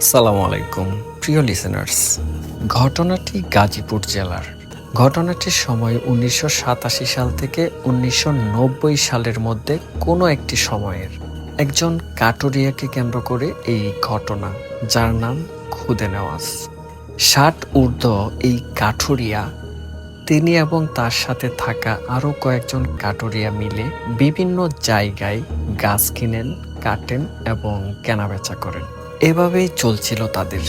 সালাম আলাইকুম, প্রিয় লিসেনার্স ঘটনাটি গাজীপুর জেলার। ঘটনাটির সময় উনিশশো সাতাশি সাল থেকে উনিশশো নব্বই সালের মধ্যে কোনো একটি সময়ের একজন কাটুরিয়াকে কেন্দ্র করে এই ঘটনা, যার নাম খুদে নেওয়াজ ষাট ঊর্ধ্ব এই কাঠুরিয়া তিনি এবং তার সাথে থাকা আরও কয়েকজন কাটুরিয়া মিলে বিভিন্ন জায়গায় গাছ কিনেন, কাটেন এবং কেনাবেচা করেন। এভাবেই চলছিল তাদের।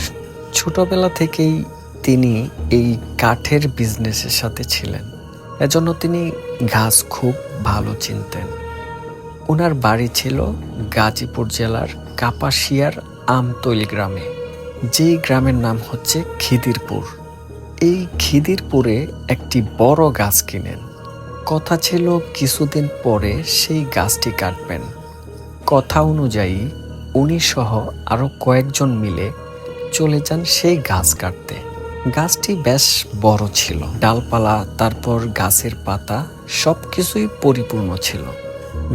ছোটবেলা থেকেই তিনি এই কাঠের বিজনেসের সাথে ছিলেন। এজন্য তিনি গাছ খুব ভালো চিনতেন। ওনার বাড়ি ছিল গাজীপুর জেলার কাপাসিয়ার আমতৈল গ্রামে। যেই গ্রামের নাম হচ্ছে খিদিরপুর। এই খিদিরপুরে একটি বড় গাছ কিনেন। কথা ছিল কিছুদিন পরে সেই গাছটি কাটবেন। কথা অনুযায়ী উনি সহ আরও কয়েকজন মিলে চলে যান সেই গাছ কাটতে। গাছটি বেশ বড় ছিল। ডালপালা, তারপর গাছের পাতা সব কিছুই পরিপূর্ণ ছিল।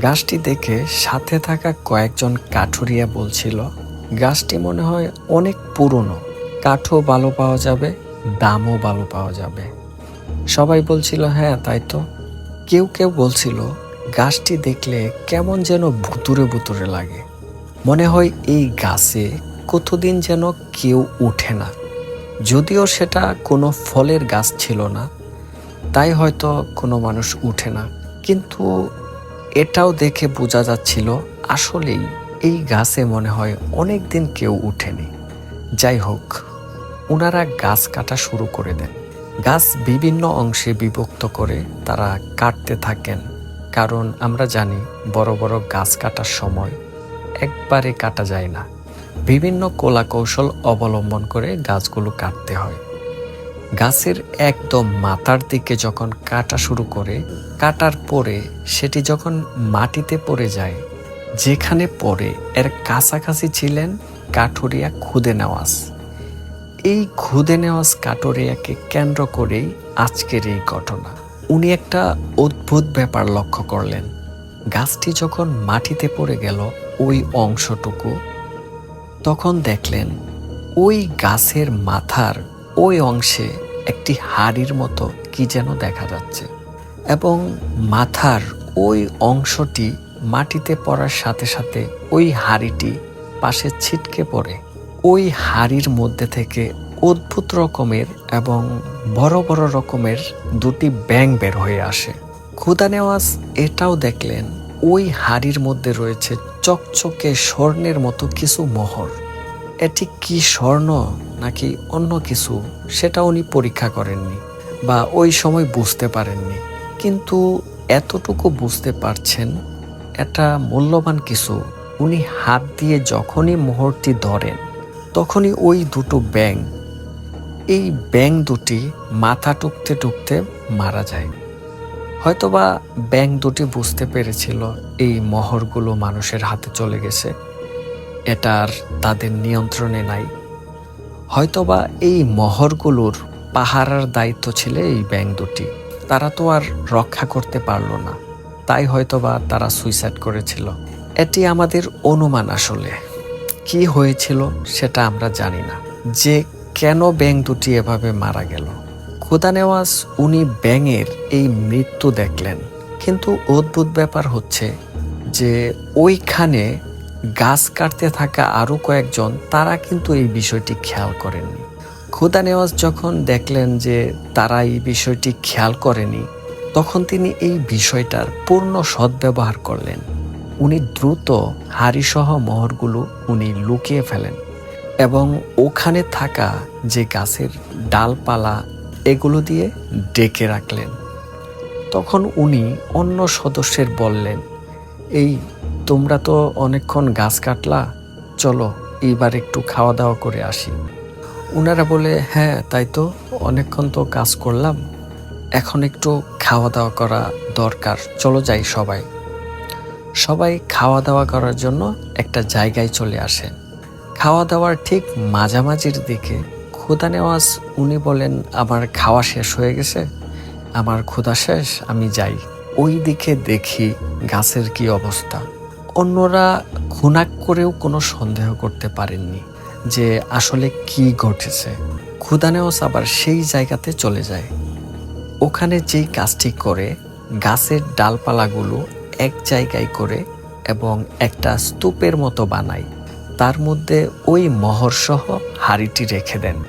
গাছটি দেখে সাথে থাকা কয়েকজন কাঠুরিয়া বলছিল, গাছটি মনে হয় অনেক পুরনো। কাঠও ভালো পাওয়া যাবে, দামও ভালো পাওয়া যাবে। সবাই বলছিল হ্যাঁ তাই তো। কেউ কেউ বলছিল, গাছটি দেখলে কেমন যেন ভুতুরে ভুতুরে লাগে। মনে হয় এই গাছে কতদিন যেন কেউ উঠে না। যদিও সেটা কোনো ফলের গাছ ছিল না, তাই হয়তো কোনো মানুষ উঠে না। কিন্তু এটাও দেখে বোঝা যাচ্ছিল আসলেই এই গাছে মনে হয় অনেক দিন কেউ উঠেনি। যাই হোক ওনারা গাছ কাটা শুরু করে দেন। গাছ বিভিন্ন অংশে বিভক্ত করে তারা কাটতে থাকেন। কারণ আমরা জানি বড় বড় গাছ কাটার সময় একবারে কাটা যায় না। বিভিন্ন কলা কৌশল অবলম্বন করে গাছগুলো কাটতে হয়। গাছের একদম মাথার দিকে যখন কাটা শুরু করে, কাটার পরে সেটি যখন মাটিতে পড়ে যায়, যেখানে পড়ে এর কাছাকাছি ছিলেন কাঠুরিয়া খুদে নেওয়াজ এই খুদে নেওয়াজ কাঠুরিয়াকে কেন্দ্র করেই আজকের এই ঘটনা। উনি একটা অদ্ভুত ব্যাপার লক্ষ্য করলেন। গাছটি যখন মাটিতে পড়ে গেল ওই অংশটুকু। তখন দেখলেন ওই গাছের মাথার ওই অংশে একটি হাড়ির মতো কি যেন দেখা যাচ্ছে এবং মাথার ওই অংশটি মাটিতে পড়ার সাথে সাথে ওই হাড়িটি পাশে ছিটকে পড়ে। ওই হাড়ির মধ্যে থেকে অদ্ভুত রকমের এবং বড় বড় রকমের দুটি ব্যাং বের হয়ে আসে। খুদা নেওয়াজ এটাও দেখলেন ওই হাড়ির মধ্যে রয়েছে চকচকে স্বর্ণের মতো কিছু মোহর। এটি কি স্বর্ণ নাকি অন্য কিছু সেটা উনি পরীক্ষা করেননি বা ওই সময় বুঝতে পারেননি। কিন্তু এতটুকু বুঝতে পারছেন, এটা মূল্যবান কিছু। উনি হাত দিয়ে যখনই মোহরটি ধরেন, তখনই ওই দুটো ব্যাং এই ব্যাং দুটি মাথা টুকতে টুকতে মারা যায়। হয়তোবা ব্যাংক দুটি বুঝতে পেরেছিল এই মোহরগুলো মানুষের হাতে চলে গেছে। এটা আর তাদের নিয়ন্ত্রণে নাই। হয়তোবা এই মহরগুলোর পাহারার দায়িত্ব ছিল এই ব্যাং দুটি। তারা তো আর রক্ষা করতে পারল না। তাই হয়তোবা তারা সুইসাইড করেছিল। এটি আমাদের অনুমান আসলে। কি হয়েছিল সেটা আমরা জানি না। যে কেন ব্যাং দুটি এভাবে মারা গেল? খোদা নেওয়াজ উনি ব্যাঙের এই মৃত্যু দেখলেন। কিন্তু অদ্ভুত ব্যাপার হচ্ছে যে ওইখানে গাছ কাটতে থাকা আরও কয়েকজন, তারা কিন্তু এই বিষয়টি খেয়াল করেননি। খোদা নেওয়াজ যখন দেখলেন যে তারা এই বিষয়টি খেয়াল করেনি, তখন তিনি এই বিষয়টার পূর্ণ সদ্ব্যবহার করলেন। উনি দ্রুত হাড়িসহ মোহরগুলো উনি লুকিয়ে ফেলেন এবং ওখানে থাকা যে গাছের ডালপালা এগুলো দিয়ে ডেকে রাখলেন। তখন উনি অন্য সদস্যের বললেন, এই, তোমরা তো অনেকক্ষণ গাছ কাটলা, চলো এইবার একটু খাওয়া দাওয়া করে আসি। ওনারা বলে হ্যাঁ তাই তো, অনেকক্ষণ তো কাজ করলাম, এখন একটু খাওয়া দাওয়া করা দরকার, চলো যাই সবাই। সবাই খাওয়া দাওয়া করার জন্য একটা জায়গায় চলে আসেন। খাওয়া দাওয়ার ঠিক মাঝামাঝির দিকে ক্ষুদা নেওয়াজ উনি বলেন, আমার খাওয়া শেষ হয়ে গেছে, আমার ক্ষুধা শেষ, আমি যাই। ওই দিকে দেখি গাছের কি অবস্থা। অন্যরা খুনাক করেও কোনো সন্দেহ করতে পারেননি যে আসলে কি ঘটেছে। খুদানেওস আবার সেই জায়গাতে চলে যায়। ওখানে যেই কাজটি করে, গাছের ডালপালাগুলো এক জায়গায় করে এবং একটা স্তূপের মতো বানায়। তার মধ্যে ওই মহরসহ হাড়িটি রেখে দেন।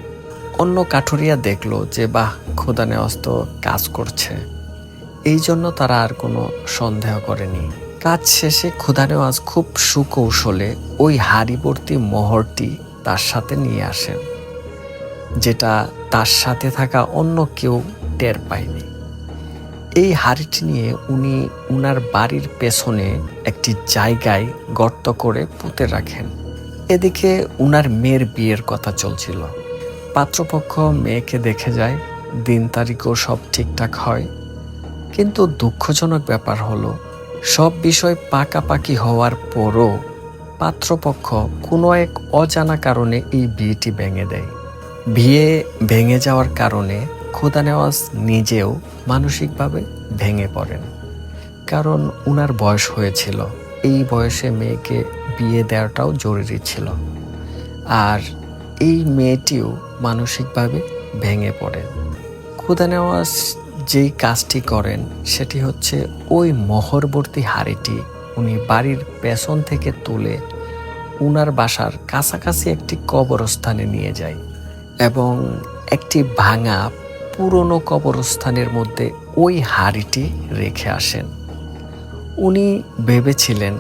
অন্য কাঠুরিয়া দেখল যে, বাহ খোদানেওয়াজ তো কাজ করছে। এই জন্য তারা আর কোনো সন্দেহ করেনি। কাজ শেষে খোদানেওয়াজ খুব সুকৌশলে ওই হাড়িবর্তী মোহরটি তার সাথে নিয়ে আসেন, যেটা তার সাথে থাকা অন্য কেউ টের পায়নি। এই হাড়িটি নিয়ে উনি উনার বাড়ির পেছনে একটি জায়গায় গর্ত করে পুঁতে রাখেন। এদিকে উনার মেয়ের বিয়ের কথা চলছিল। পাত্রপক্ষ মেয়েকে দেখে যায়, দিন তারিখও সব ঠিকঠাক হয়। কিন্তু দুঃখজনক ব্যাপার হলো, সব বিষয় পাকাপাকি হওয়ার পরও পাত্রপক্ষ কোনো এক অজানা কারণে এই বিয়েটি ভেঙে দেয়। বিয়ে ভেঙে যাওয়ার কারণে খোদা নেওয়াজ নিজেও মানসিকভাবে ভেঙে পড়েন। কারণ উনার বয়স হয়েছিল, এই বয়সে মেয়েকে বিয়ে দেওয়াটাও জরুরি ছিল। আর এই মেয়েটিও মানসিকভাবে ভেঙে পড়েন খুদা নেওয়াজ যেই কাজটি করেন, সেটি হচ্ছে ওই মহরবর্তী হাড়িটি উনি বাড়ির পেছন থেকে তুলে উনার বাসার কাছাকাছি একটি কবরস্থানে নিয়ে যায় এবং একটি ভাঙা পুরনো কবরস্থানের মধ্যে ওই হাড়িটি রেখে আসেন। উনি ভেবেছিলেন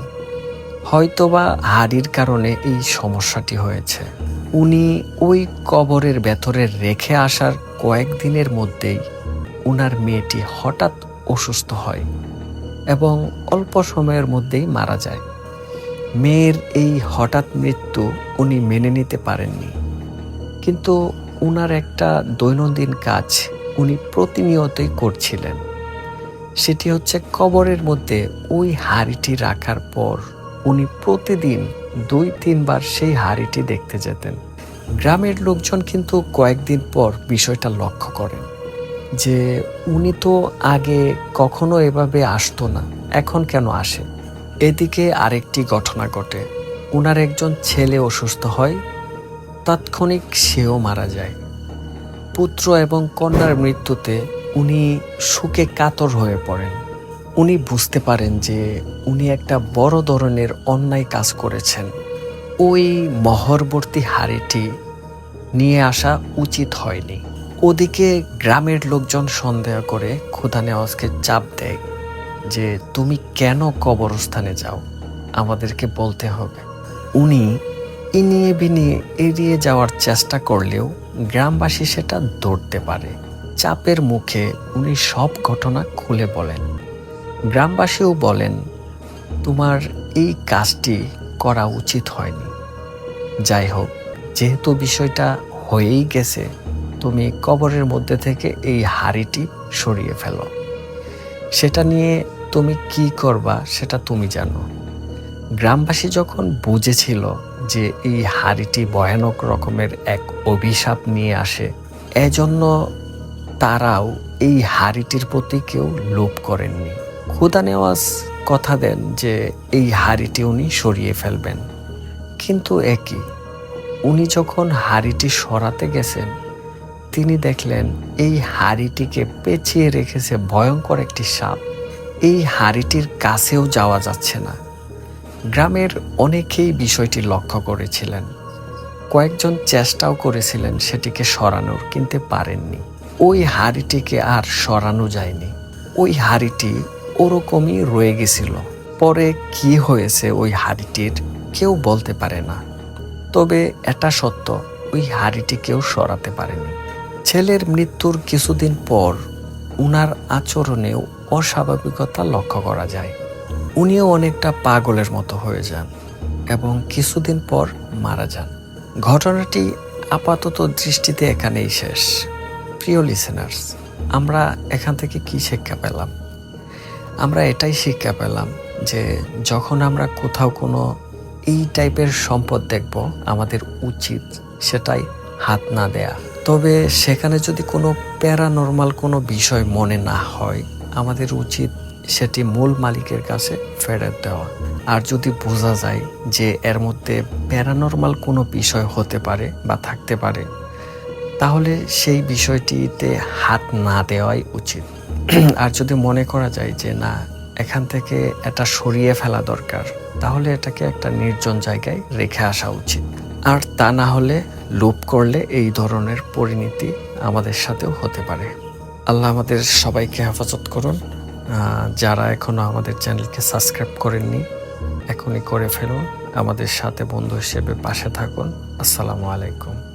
হয়তোবা হাড়ির কারণে এই সমস্যাটি হয়েছে। উনি ওই কবরের ভেতরে রেখে আসার কয়েকদিনের মধ্যেই উনার মেয়েটি হঠাৎ অসুস্থ হয় এবং অল্প সময়ের মধ্যেই মারা যায়। মেয়ের এই হঠাৎ মৃত্যু উনি মেনে নিতে পারেননি। কিন্তু উনার একটা দৈনন্দিন কাজ উনি প্রতিনিয়তই করছিলেন। সেটি হচ্ছে কবরের মধ্যে ওই হাড়িটি রাখার পর উনি প্রতিদিন দুই, তিনবার সেই হাড়িটি দেখতে যেতেন। গ্রামের লোকজন কিন্তু কয়েকদিন পর বিষয়টা লক্ষ্য করেন যে উনি তো আগে কখনো এভাবে আসতো না, এখন কেন আসে? এদিকে আরেকটি ঘটনা ঘটে। উনার একজন ছেলে অসুস্থ হয়, তাৎক্ষণিক সেও মারা যায়। পুত্র এবং কন্যার মৃত্যুতে উনি সুখে কাতর হয়ে পড়েন। উনি বুঝতে পারেন যে উনি একটা বড় ধরনের অন্যায় কাজ করেছেন। ওই মহরবর্তী হাড়িটি নিয়ে আসা উচিত হয়নি। ওদিকে গ্রামের লোকজন সন্দেহ করে ক্ষুধা নেওয়াজকে চাপ দেয় যে, তুমি কেন কবরস্থানে যাও? আমাদেরকে বলতে হবে। উনি ইনিয়ে বিনিয়ে এড়িয়ে যাওয়ার চেষ্টা করলেও গ্রামবাসী সেটা ধরতে পারে। চাপের মুখে উনি সব ঘটনা খুলে বলেন। গ্রামবাসীও বলেন, তোমার এই কাজটি করা উচিত হয়নি। যাই হোক, যেহেতু বিষয়টা হয়েই গেছে, তুমি কবরের মধ্যে থেকে এই হাড়িটি সরিয়ে ফেলো। সেটা নিয়ে তুমি কি করবা সেটা তুমি জানো। গ্রামবাসী যখন বুঝেছিল যে এই হাড়িটি ভয়ানক রকমের এক অভিশাপ নিয়ে আসে, এজন্য তারাও এই হাড়িটির প্রতি কেউ লোভ করেননি। খুদা নেওয়াজ কথা দেন যে এই হাড়িটি উনি সরিয়ে ফেলবেন। কিন্তু একই উনি যখন হাড়িটি সরাতে গেছেন, তিনি দেখলেন এই হাড়িটিকে পেঁচিয়ে রেখেছে ভয়ঙ্কর একটি সাপ। এই হাড়িটির কাছেও যাওয়া যাচ্ছে না। গ্রামের অনেকেই বিষয়টি লক্ষ্য করেছিলেন। কয়েকজন চেষ্টাও করেছিলেন সেটিকে সরানোর, কিনতে পারেননি। ওই হাড়িটিকে আর সরানো যায়নি। ওই হাড়িটি ওরকমই রয়ে গেছিল। পরে কি হয়েছে ওই হাড়িটির কেউ বলতে পারে না। তবে এটা সত্য, ওই হাড়িটি কেউ সরাতে পারেনি। ছেলের মৃত্যুর কিছুদিন পর উনার আচরণেও অস্বাভাবিকতা লক্ষ্য করা যায়। উনিও অনেকটা পাগলের মতো হয়ে যান এবং কিছুদিন পর মারা যান। ঘটনাটি আপাতত দৃষ্টিতে এখানেই শেষ। প্রিয় লিসেনার্স আমরা এখান থেকে কি শিক্ষা পেলাম? আমরা এটাই শিক্ষা পেলাম যে যখন আমরা কোথাও কোনো এই টাইপের সম্পদ দেখব, আমাদের উচিত সেটাই হাত না দেয়া। তবে সেখানে যদি কোনো প্যারানর্মাল কোনো বিষয় মনে না হয়, আমাদের উচিত সেটি মূল মালিকের কাছে ফেরত দেওয়া। আর যদি বোঝা যায় যে এর মধ্যে প্যারানর্মাল কোনো বিষয় হতে পারে বা থাকতে পারে, তাহলে সেই বিষয়টিতে হাত না দেওয়াই উচিত। আর যদি মনে করা যায় যে না, এখান থেকে এটা সরিয়ে ফেলা দরকার, তাহলে এটাকে একটা নির্জন জায়গায় রেখে আসা উচিত। আর তা না হলে লোপ করলে এই ধরনের পরিণতি আমাদের সাথেও হতে পারে। আল্লাহ আমাদের সবাইকে হেফাজত করুন। যারা এখনও আমাদের চ্যানেলকে সাবস্ক্রাইব করেননি, এখনই করে ফেলুন। আমাদের সাথে বন্ধু হিসেবে পাশে থাকুন। আসসালামু আলাইকুম।